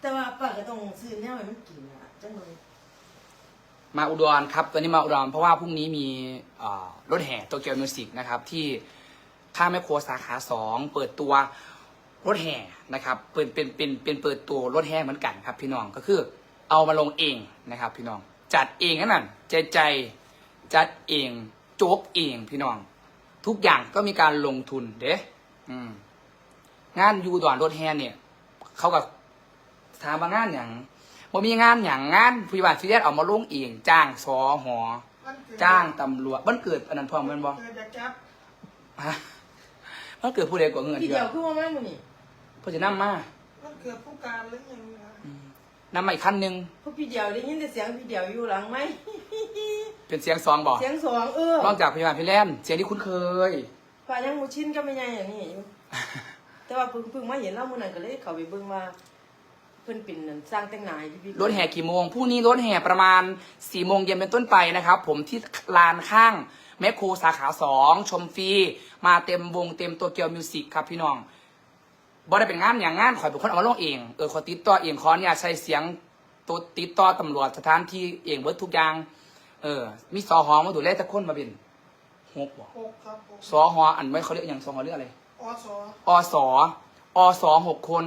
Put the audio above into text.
แต่ว่าป้าก็ต้องซื้อแนวให้มันกินอะจังเลยมาอุดรครับตอนนี้มาอุดรเพราะว่าพรุ่งนี้มีเอ่อรถแห่โตเกียวมิวสิกนะครับที่ข้างแมคโครสาขาสองเปิดตัวรถแห่นะครับเป็นเป็นเป็นเป็นเปิดตัวรถแห่เหมือนกันครับ พี่น้องก็คือเอามาลงเองนะครับ พี่น้องจัดเองนั่นนะใจใจจัดเองโจ๊กเองพี่น้อง ทุกอย่างก็มีการลงทุนเด้อืมงานอยูอุดอนรถแห่เนี่ยเขากับ ถามว่างานอย่างว่ามีงานอย่างงานพยาบาลซีเรียสเอามาลงเองจ้างสอหอมันเกิดจ้างตำรวจมันเกิดอันนั้นพร้อมแมันบ่เกิดจากจับฮะมันเกิดผู้ใดกว่าเงินพี่เดืเดีอยวคือว่าแม่มึงนี่เพื่อจะนํมามันเกิดผู้การหรือยังไงอืมนํมาอีกขั้นหนึ่งพวกพี่เดียวได้ยินแต่เสียงพี่เดียวอยู่หลังไหมเป็นเสียงซองบอกเสียงสองเออนอกจากพยาบาลพี่แลนเสียงที่คุ้นเคยป้ายังมูชินก็ไม่ใหญ่อย่างนี้อยู่แต่ว่าเพิ่งเพิ่งมาเห็นเล่ามื่อนั้นก็เลยเข้าไปเบิ่งว่าเพิ่นเป็นนั่นสร้างแต่งหน้าอยู่พี่รถแห่กี่โมงพรุ่งนี้รถแห่ประมาณสี่โมงเย็นเป็นต้นไปนะครับ ผมที่ลานข้างแมคโครสาขาสองชมฟรีมาเต็มวงเต็มตัวเกียวมิวสิกครับพี่น้องบ่ได้เป็นงานอย่างงานข่อยเป็นคนเอามาลงเองเออขอติดต่อเองขอเนี่ยใช้เสียงตัวติดต่อตำรวจสถานที่เองเบิดทุกอย่าง เออ มีสอหอมาดูแลแต่คนมาเป็นหกบ่หกครับผมสอหออันไม่เขาเรียกอย่างสอหอเรียกอะไรอสอสออสอหกคน